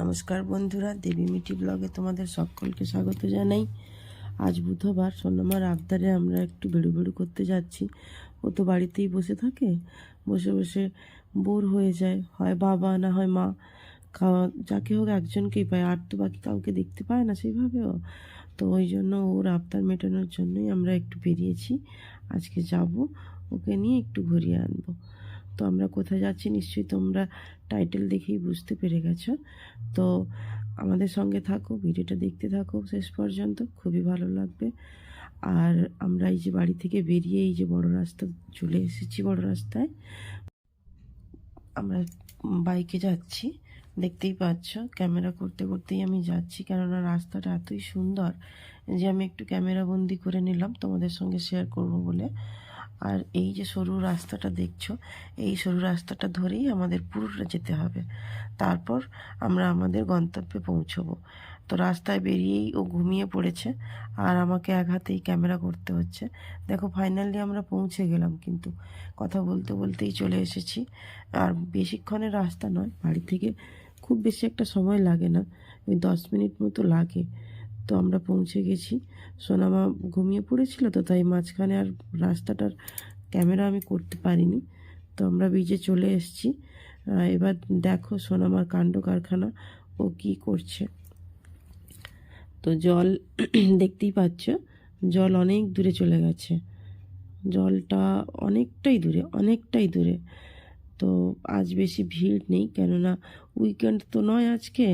নমস্কার বন্ধুরা, দেবী মিটি ব্লগে তোমাদের সকলকে স্বাগত জানাই। আজ বুধবার, সোনামার আবদারে আমরা একটু বেড়ু বেড়ু করতে যাচ্ছি। ও তো বাড়িতেই বসে থাকে, বসে বসে বোর হয়ে যায়, হয় বাবা না হয় মা। খাওয়া, যাকে হোক একজনকেই পায়, আর তো বাকি কাউকে দেখতে পায় না সেইভাবেও তো ওই জন্য ওর আবদার মেটানোর জন্যই আমরা একটু বেরিয়েছি। আজকে যাব, ওকে নিয়ে একটু ঘুরিয়ে আনব। তো আমরা কোথায় যাচ্ছি নিশ্চয়ই তোমরা টাইটেল দেখেই বুঝতে পেরে গেছো। তো আমাদের সঙ্গে থাকো, ভিডিওটা দেখতে থাকো শেষ পর্যন্ত, খুবই ভালো লাগবে। আর আমরা এই যে বাড়ি থেকে বেরিয়ে এই যে বড় রাস্তা চলে এসেছি বড় রাস্তায়। আমরা বাইকে যাচ্ছি, দেখতেই পাচ্ছ ক্যামেরা করতে করতেই আমি যাচ্ছি, কেননা রাস্তাটা এতই সুন্দর যে আমি একটু ক্যামেরা বন্দি করে নিলাম, তোমাদের সঙ্গে শেয়ার করব বলে। আর এই যে সরু রাস্তাটা দেখছ, এই সরু রাস্তাটা ধরেই আমাদের পুরোটা যেতে হবে। তারপর আমরা আমাদের গন্তব্যে পৌঁছবো। তো রাস্তায় বেরিয়েই ও ঘুমিয়ে পড়েছে আর আমাকে এক হাতেই ক্যামেরা করতে হচ্ছে। দেখো ফাইনালি আমরা পৌঁছে গেলাম কিন্তু। কথা বলতে বলতেই চলে এসেছি। আর বেশিক্ষণের রাস্তা নয়, বাড়ি থেকে খুব বেশি একটা সময় লাগে না। ওই দশ মিনিট মতো লাগে। তো আমরা পৌঁছে গেছি। সোনামা ঘুমিয়ে পড়েছিল তো, তাই মাঝখানে আর রাস্তাটার ক্যামেরা আমি করতে পারিনি। তো আমরা বিচে চলে এসেছি। এবার দেখো সোনামার কাণ্ড কারখানা, ও কি করছে। তো জল দেখতেই পাচ্ছ, জল অনেক দূরে চলে গেছে। জলটা অনেকটাই দূরে অনেকটাই দূরে। তো আজ বেশি ভিড় নেই, কেননা উইকেন্ড তো নয় আজকে।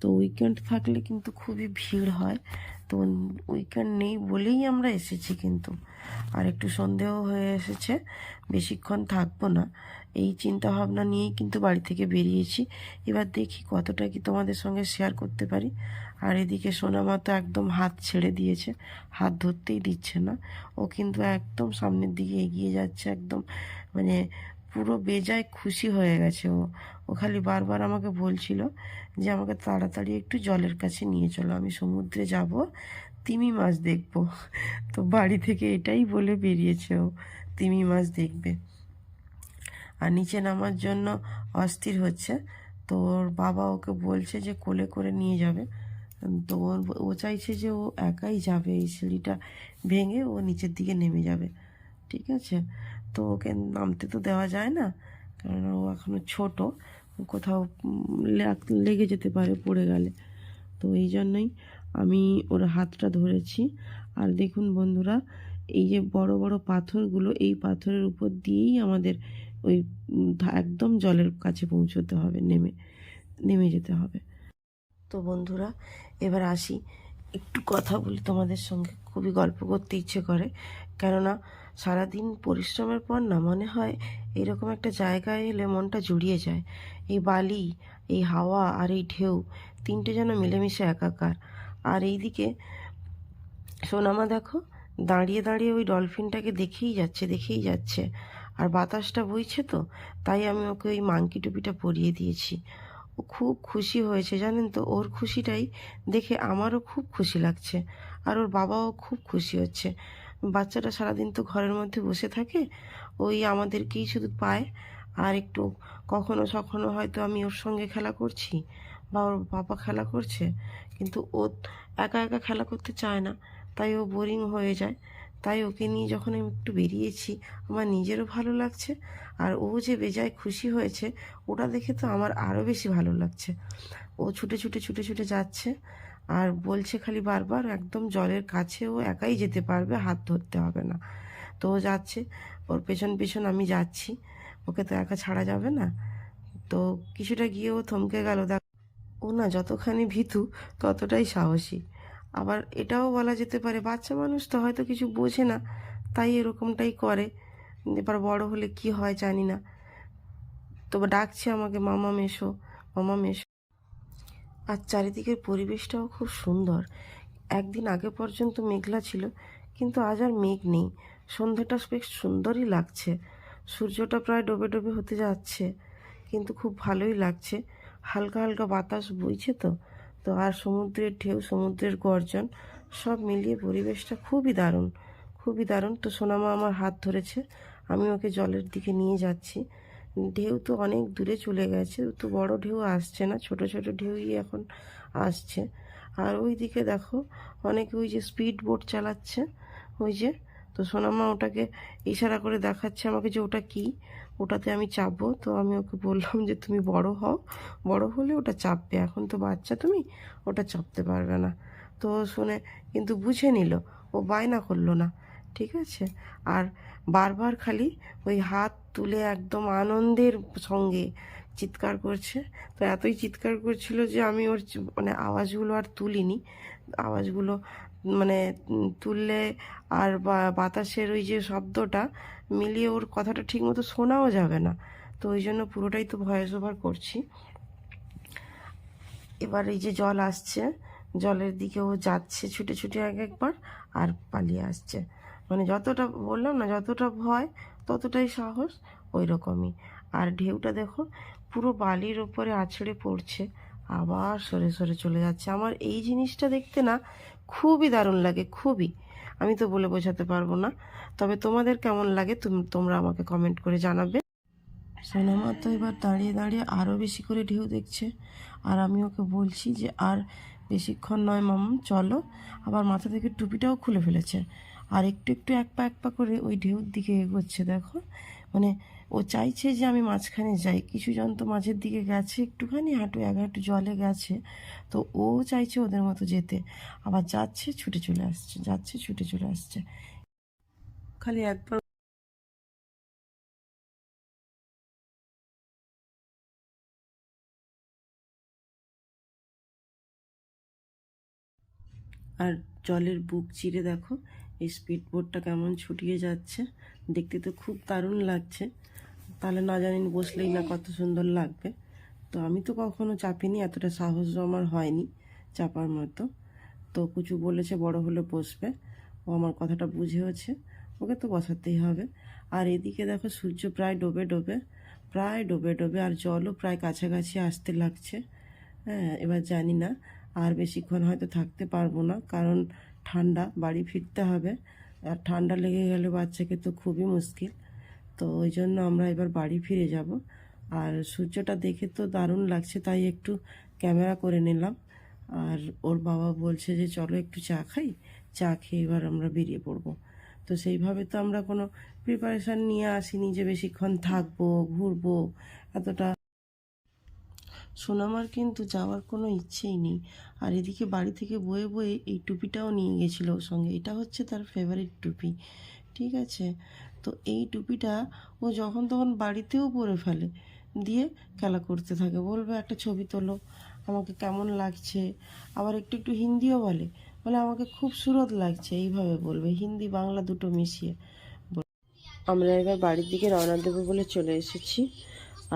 তো উইকেন্ড থাকলে কিন্তু খুবই ভিড় হয়। তো উইকেন্ড নেই বলেই আমরা এসেছি কিন্তু। আর একটু সন্দেহ হয়ে এসেছে, বেশিক্ষণ থাকব না। এই চিন্তা ভাবনা নিয়েই কিন্তু বাড়ি থেকে বেরিয়েছি। এবার দেখি কতটা কি তোমাদের সঙ্গে শেয়ার করতে পারি। আর এদিকে সোনামা তো একদম হাত ছেড়ে দিয়েছে, হাত ধরতেই দিচ্ছে না। ও কিন্তু একদম সামনের দিকে এগিয়ে যাচ্ছে, একদম মানে পুরো বেজায় খুশি হয়ে গেছে ও। ও খালি বারবার আমাকে বলছিল যে, আমাকে তাড়াতাড়ি একটু জলের কাছে নিয়ে চলো, আমি সমুদ্রে যাব, তিমি মাছ দেখব। তো বাড়ি থেকে এটাই বলে বেরিয়েছে ও, তিমি মাছ দেখবে। আর নিচে নামার জন্য অস্থির হচ্ছে। তো ওর বাবা ওকে বলছে যে, কোলে করে নিয়ে যাবে। তো ওর, ও চাইছে যে ও একাই যাবে, এই সিঁড়িটা ভেঙে ও নিচের দিকে নেমে যাবে। ঠিক আছে? তো ওকে নামতে তো দেওয়া যায় না। কারণ ও এখনও ছোট, কোথাও লেগে যেতে পারে, পড়ে গেলে। তো এই জন্যই আমি ওর হাতটা ধরেছি। আর দেখুন বন্ধুরা, এই যে বড় বড় পাথরগুলো, এই পাথরের উপর দিয়েই আমাদের ওই একদম জলের কাছে পৌঁছতে হবে, নেমে নেমে যেতে হবে। তো বন্ধুরা, এবার আসি। একটু কথা বলি তোমাদের সঙ্গে, খুবই গল্প করতে ইচ্ছে করে। কেননা সারাদিন পরিশ্রমের পর না মনে হয় এরকম একটা জায়গায় এলে মনটা জুড়িয়ে যায়। এই বালি, এই হাওয়া আর এই ঢেউ তিনটে যেন মিলেমিশে একাকার। আর এইদিকে সোনামা দেখো, দাঁড়িয়ে দাঁড়িয়ে ওই ডলফিনটাকে দেখেই যাচ্ছে দেখেই যাচ্ছে। আর বাতাসটা বইছে তো, তাই আমি ওকে ওই মাংকি টুপিটা পরিয়ে দিয়েছি। ও খুব খুশি হয়েছে, জানেন তো, ওর খুশিটাই দেখে আমারও খুব খুশি লাগছে। আর ওর বাবাও খুব খুশি হচ্ছে। বাচ্চাটা সারাদিন তো ঘরের মধ্যে বসে থাকে, ওই আমাদেরকেই শুধু পায়। আর একটু কখনো সখনো হয়তো আমি ওর সঙ্গে খেলা করছি বা ওর বাবা খেলা করছে, কিন্তু ও একা একা খেলা করতে চায় না, তাই ও বোরিং হয়ে যায়। তাই ওকে নিয়ে যখন আমি একটু বেরিয়েছি, আমার নিজেরও ভালো লাগছে, আর ও যে বেজায় খুশি হয়েছে, ওটা দেখে তো আমার আরও বেশি ভালো লাগছে। ও ছুটে ছুটে ছুটে ছুটে যাচ্ছে আর বলছে খালি বারবার, একদম জলের কাছে ও একাই যেতে পারবে, হাত ধরতে হবে না। তো ও যাচ্ছে, ওর পেছন পেছন আমি যাচ্ছি। ওকে তো একা ছাড়া যাবে না। তো কিছুটা গিয়ে ও থমকে গেল, দেখ। ও না যতখানি ভীতু, ততটাই সাহসী। আবার এটাও বলা যেতে পারে, বাচ্চা মানুষ তো হয়তো কিছু বোঝে না, তাই এরকমটাই করে। এবার বড় হলে কি হয় জানি না। তো ডাকছে আমাকে, মামা মেশো মামা মেশো। আর চারিদিকের পরিবেশটাও খুব সুন্দর। একদিন আগে পর্যন্ত মেঘলা ছিল, কিন্তু আজ আর মেঘ নেই। সন্ধ্যাটা বেশ সুন্দরই লাগছে। সূর্যটা প্রায় ডোবে ডোবে হতে যাচ্ছে, কিন্তু খুব ভালোই লাগছে। হালকা হালকা বাতাস বইছে তো তো আর সমুদ্রের ঢেউ, সমুদ্রের গর্জন, সব মিলিয়ে পরিবেশটা খুবই দারুণ। খুবই দারুণ। তো সোনামা আমার হাত ধরেছে, আমি ওকে জলের দিকে নিয়ে যাচ্ছি। ঢেউ তো অনেক দূরে চলে গেছে, তো বড় ঢেউ আসছে না, ছোট ছোট ঢেউই এখন আসছে। আর ওই দিকে দেখো, অনেকে ওই যে স্পিড বোট চালাচ্ছে, ওই যে, তো সোনামা ওটাকে ইশারা করে দেখাচ্ছে আমাকে যে ওটা কি, ওটাতে আমি চাপবো, তো আমি ওকে বললাম যে তুমি বড় হও, বড় হলে ওটা চাপবে, এখন তো বাচ্চা তুমি, ওটা চাপতে পারবে না। তো শুনে কিন্তু বুঝে নিল, ও বায়না করল না। ঠিক আছে? আর বারবার খালি ওই হাত তুলে একদম আনন্দের সঙ্গে চিৎকার করছে। তো এতই চিৎকার করছিল যে আমি ওর মানে আওয়াজগুলো আর তুলিনি। আওয়াজগুলো মানে তুললে আর বাতাসের ওই যে শব্দটা মিলিয়ে ওর কথাটা ঠিক মতো শোনাও যাবে না। তো ওই জন্য পুরোটাই তো ভয়েস ওভার করছি। এবার এই যে জল আসছে, জলের দিকে ও যাচ্ছে ছুটে ছুটে এক একবার আর পালিয়ে আসছে। মানে যতটা বললাম না, যতটা ভয়, ততটাই সাহস ওই রকমই আর ঢেউটা দেখো, পুরো বালির ওপরে আছড়ে পড়ছে, আবার সরে সরে চলে যাচ্ছে। আমার এই জিনিসটা দেখতে না খুবই দারুণ লাগে, খুবই। আমি তো বলে বোঝাতে পারব না, তবে তোমাদের কেমন লাগে তুম- তোমরা আমাকে কমেন্ট করে জানাবে। সোনামা তো এবার দাঁড়িয়ে দাঁড়িয়ে আরও বেশি করে ঢেউ দেখছে, আর আমি ওকে বলছি যে, আর বেশিক্ষণ নয় মাম চলো। আবার মাথা থেকে টুপিটাও খুলে ফেলেছে। আর একটু একটু এক পা এক পা করে ওই ঢেউর দিকে এগোচ্ছে, দেখো। মানে ও চাইছে যে আমি মাঝখানে যাই। কিছু জন তো মাঝের দিকে গেছে, একটুখানি হাঁটু, এক হাঁটু জলে গেছে। তো ও চাইছে ওদের মতো যেতে। আবার যাচ্ছে, ছুটে চলে আসছে, যাচ্ছে, ছুটে চলে আসছে। খালি একবার আর জলের বুক চিরে দেখো। এই স্পিড বোটটা কেমন ছুটিয়ে যাচ্ছে, দেখতে তো খুব দারুণ লাগছে। তাহলে না জানি, বসলেই না কত সুন্দর লাগবে। তো আমি তো কখনো চাপিনি, এতটা সাহস আমার হয়নি চাপার মতো। তো কুচু বলেছে, বড় হলে বসবে। ও আমার কথাটা বুঝেওছে, ওকে তো বসাতেই হবে। আর এদিকে দেখো, সূর্য প্রায় ডোবে ডোবে, প্রায় ডোবে ডোবে, আর জলও প্রায় কাছাকাছি আসতে লাগছে। হ্যাঁ এবার জানি না, আর বেশিক্ষণ হয়তো থাকতে পারব না, কারণ ঠান্ডা, বাড়ি ফিরতে হবে। আর ঠান্ডা লেগে গেলে বাচ্চাকে তো খুবই মুশকিল। তো ওই জন্য আমরা এবার বাড়ি ফিরে যাব। আর সূর্যটা দেখে তো দারুণ লাগছে, তাই একটু ক্যামেরা করে নিলাম। আর ওর বাবা বলছে যে, চলো একটু চা খাই। চা খেয়ে এবার আমরা বেরিয়ে পড়ব। তো সেইভাবে তো আমরা কোনো প্রিপারেশান নিয়ে আসিনি যে, বেশিক্ষণ থাকব, ঘুরবো। এতটা সোনামার কিন্তু যাওয়ার কোনো ইচ্ছেই নেই। আর এদিকে বাড়ি থেকে বয়ে বয়ে এই টুপিটাও নিয়ে গেছিল ওর সঙ্গে। এটা হচ্ছে তার ফেভারিট টুপি, ঠিক আছে? তো এই টুপিটা ও যখন তখন বাড়িতেও পরে ফেলে, দিয়ে খেলা করতে থাকে। বলবে, একটা ছবি তোলো, আমাকে কেমন লাগছে? আবার একটু একটু হিন্দিও বলে। বলে, আমাকে খুব সুরত লাগছে। এইভাবে বলবে। হিন্দি, বাংলা দুটো মিশিয়ে আমরা এবার বাড়ির দিকে রওনা দেবো বলে চলে এসেছি।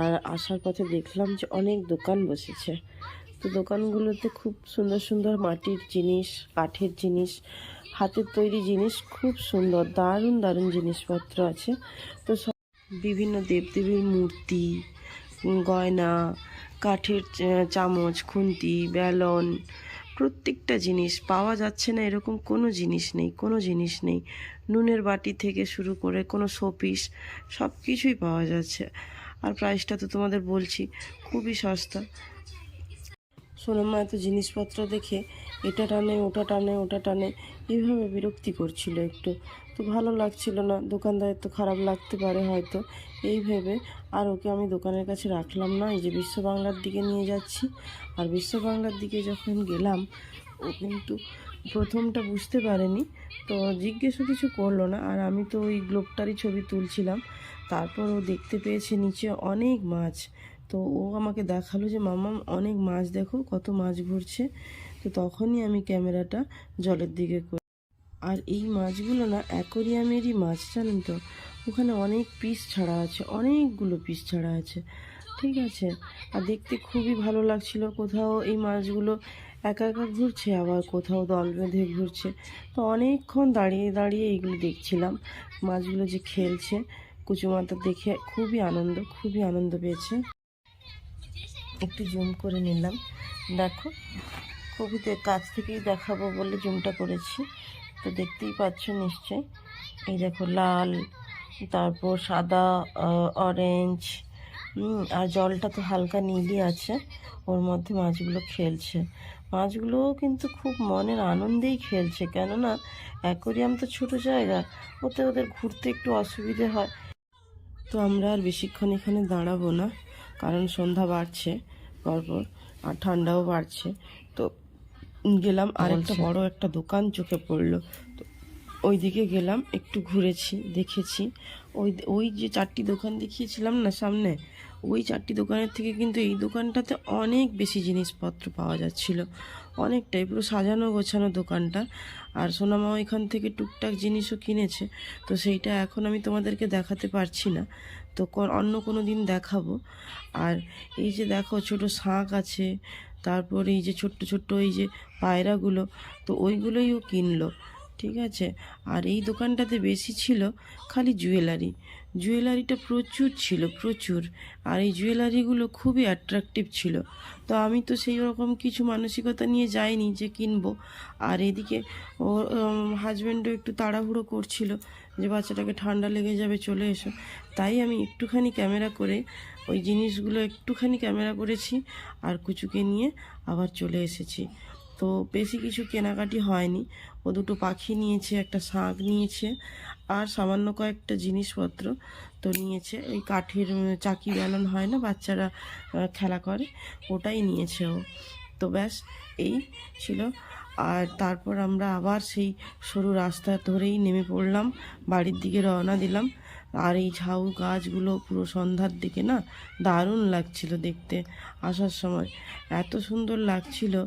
আর আসার পথে দেখলাম যে অনেক দোকান বসেছে। তো দোকানগুলোতে খুব সুন্দর সুন্দর মাটির জিনিস, কাঠের জিনিস, হাতের তৈরি জিনিস খুব সুন্দর, দারুণ দারুণ জিনিসপত্র আছে। তো সব বিভিন্ন দেবদেবীর মূর্তি, গয়না, কাঠের চামচ, খুন্তি বেলন প্রত্যেকটা জিনিস পাওয়া যাচ্ছে না, এরকম কোনো জিনিস নেই, কোনো জিনিস নেই। নুনের বাটি থেকে শুরু করে কোনো শোপিস সব কিছুই পাওয়া যাচ্ছে। আর প্রাইসটা তো তোমাদের বলছি, খুবই সস্তা। সোনামা এত জিনিসপত্র দেখে এটা টানে, ওটা টানে ওটা টানে, এইভাবে বিরক্তি করছিল একটু। তো ভালো লাগছিল না দোকানদারের তো খারাপ লাগতে পারে হয়তো। এই ভেবে আর ওকে আমি দোকানের কাছে রাখলাম না, এই যে বিশ্ব বাংলার দিকে নিয়ে যাচ্ছি। আর বিশ্ব বাংলার দিকে যখন গেলাম, ও কিন্তু প্রথমটা বুঝতে পারেনি। তো জিজ্ঞেসও কিছু করল না। আর আমি তো ওই গ্লোবটারই ছবি তুলছিলাম। তারপর ও দেখতে পেয়েছে নিচে অনেক মাছ। তো ও আমাকে দেখাল যে মামা অনেক মাছ দেখো, কত মাছ ভরছে। তো তখনই আমি ক্যামেরাটা জলের দিকে করি। আর এই মাছগুলো না, অ্যাকোরিয়ামেরই মাছ, জানেন তো? ওখানে অনেক পিস ছাড়া আছে, অনেকগুলো পিস ছাড়া আছে। ঠিক আছে। আর দেখতে খুবই ভালো লাগছিল। কোথাও এই মাছগুলো একা একা ঘুরছে, আবার কোথাও দল বেঁধে ঘুরছে। তো অনেকক্ষণ দাঁড়িয়ে দাঁড়িয়ে এইগুলো দেখছিলাম। মাছগুলো যে খেলছে কুচুমাতা দেখে খুবই আনন্দ খুবই আনন্দ পেয়েছে। একটু জুম করে নিলাম। দেখো খুবই কাছ থেকেই দেখাবো বলে জুমটা করেছি। তো দেখতেই পাচ্ছ নিশ্চয় এই দেখো লাল, তারপর সাদা অরেঞ্জ আর জলটা তো হালকা নীলই আছে। ওর মধ্যে মাছগুলো খেলছে। মাছগুলোও কিন্তু খুব মনের আনন্দেই খেলছে। কেননা অ্যাকোরিয়াম তো ছোট জায়গা ওতে ওদের ঘুরতে একটু অসুবিধে হয়। তো আমরা আর বেশিক্ষণ এখানে দাঁড়াবো না কারণ সন্ধ্যা বাড়ছে পরপর আর ঠান্ডাও বাড়ছে। তো গেলাম আর একটা বড় একটা দোকান চোখে পড়ল। তো ওই দিকে গেলাম একটু ঘুরেছি দেখেছি। ওই ওই যে চারটি দোকান দেখিয়েছিলাম না সামনে ওই চারটি দোকানের থেকে কিন্তু এই দোকানটাতে অনেক বেশি জিনিসপত্র পাওয়া যাচ্ছিল। অনেকটাই, পুরো সাজানো গোছানো দোকানটা। আর সোনামা এখান থেকে টুকটাক জিনিসও কিনেছে, তো সেইটা এখন আমি তোমাদেরকে দেখাতে পারছি না। তো অন্য কোনো দিন দেখাবো। আর এই যে দেখো, ছোট শাঁখ আছে, তারপর এই যে ছোট্ট ছোট্ট এই যে পায়রাগুলো, তো ওইগুলোই ও কিনলো। ঠিক আছে? আর এই দোকানটাতে বেশি ছিল খালি জুয়েলারি। জুয়েলারিটা প্রচুর ছিল, প্রচুর। আর এই জুয়েলারিগুলো খুবই অ্যাট্রাকটিভ ছিল। তো আমি তো সেই রকম কিছু মানসিকতা নিয়ে যাইনি যে কিনবো। আর এদিকে ওর হাজব্যান্ডও একটু তাড়াহুড়ো করছিল যে বাচ্চাটাকে ঠান্ডা লেগে যাবে, চলে এসো। তাই আমি একটুখানি ক্যামেরা করে ওই জিনিসগুলো একটুখানি ক্যামেরা করেছি আর কুচুকে নিয়ে আবার চলে এসেছি। তো বেশি কিছু কেনাকাটি হয়নি। ও দুটো পাখি নিয়েছে, একটা শাঁখ নিয়েছে আর সামান্য কয়েকটা জিনিসপত্র তো নিয়েছে। ওই কাঠের চাকি বেলন হয় না, বাচ্চারা খেলা করে, ওটাই নিয়েছে ও। তো ব্যাস, এই ছিল। আর তারপর আমরা আবার সেই সরু রাস্তা ধরেই নেমে পড়লাম, বাড়ির দিকে রওনা দিলাম। আর এই ঝাউ গাছগুলো পুরো সন্ধ্যার দিকে না দারুণ লাগছিল দেখতে আসার সময়। এত সুন্দর লাগছিল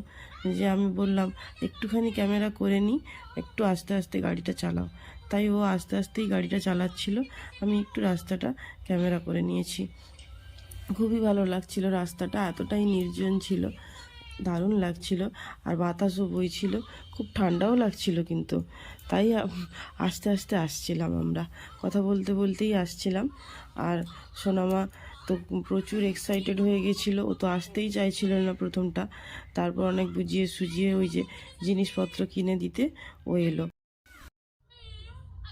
যে আমি বললাম, একটুখানি ক্যামেরা করে নিই, একটু আস্তে আস্তে গাড়িটা চালাও। তাই ও আস্তে আস্তেই গাড়িটা চালাচ্ছিল। আমি একটু রাস্তাটা ক্যামেরা করে নিয়েছি। খুবই ভালো লাগছিল রাস্তাটা, এতটাই নির্জন ছিল। দারুণ লাগছিল আর বাতাসও বইছিল। খুব ঠান্ডাও লাগছিল কিন্তু। তাই আস্তে আস্তে আসছিলাম আমরা। কথা বলতে বলতেই আসছিলাম। আর সোনামা তো প্রচুর এক্সাইটেড হয়ে গেছিল। ও তো আসতেই চাইছিল না প্রথমটা। তারপর অনেক বুঝিয়ে সুজিয়ে ওই যে জিনিসপত্র কিনে দিতে ও এলো।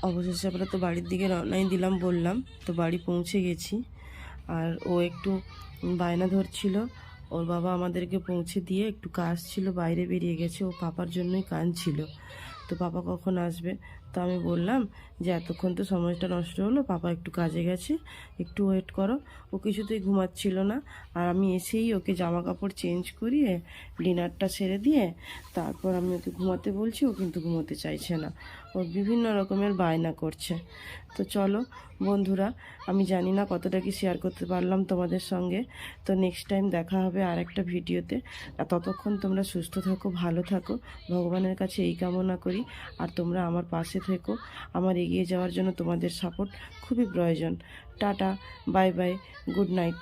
অবশেষে আমরা তো বাড়ির দিকে রওনাই দিলাম বললাম। তো বাড়ি পৌঁছে গেছি। আর ও একটু বায়না ধরছিল। ওর বাবা আমাদেরকে পৌঁছে দিয়ে একটু কাজ ছিল, বাইরে বেরিয়ে গেছে, ও পাপার জন্যই কান ছিল তো পাপা কখন আসবে? তো আমি বললাম যে এতক্ষণ তো সময়টা নষ্ট হলো, পাপা একটু কাজে গেছে, একটু ওয়েট করো। ও কিছুতেই ঘুমাচ্ছিল না। আর আমি এসেই ওকে জামা কাপড় চেঞ্জ করিয়ে ডিনারটা সেরে দিয়ে তারপর আমি ওকে ঘুমাতে বলছি, ও কিন্তু ঘুমোতে চাইছে না। ও বিভিন্ন রকমের বায়না করছে। তো চলো বন্ধুরা, আমি জানি না কতটা কি শেয়ার করতে পারলাম তোমাদের সঙ্গে। তো নেক্সট টাইম দেখা হবে আর একটা ভিডিওতে ততক্ষণ তোমরা সুস্থ থাকো, ভালো থাকো। ভগবানের কাছে এই কামনা করি। আর তোমরা আমার পাশে থেকো। আমার এগিয়ে যাওয়ার জন্য তোমাদের সাপোর্ট খুবই প্রয়োজন। Tata bye bye good night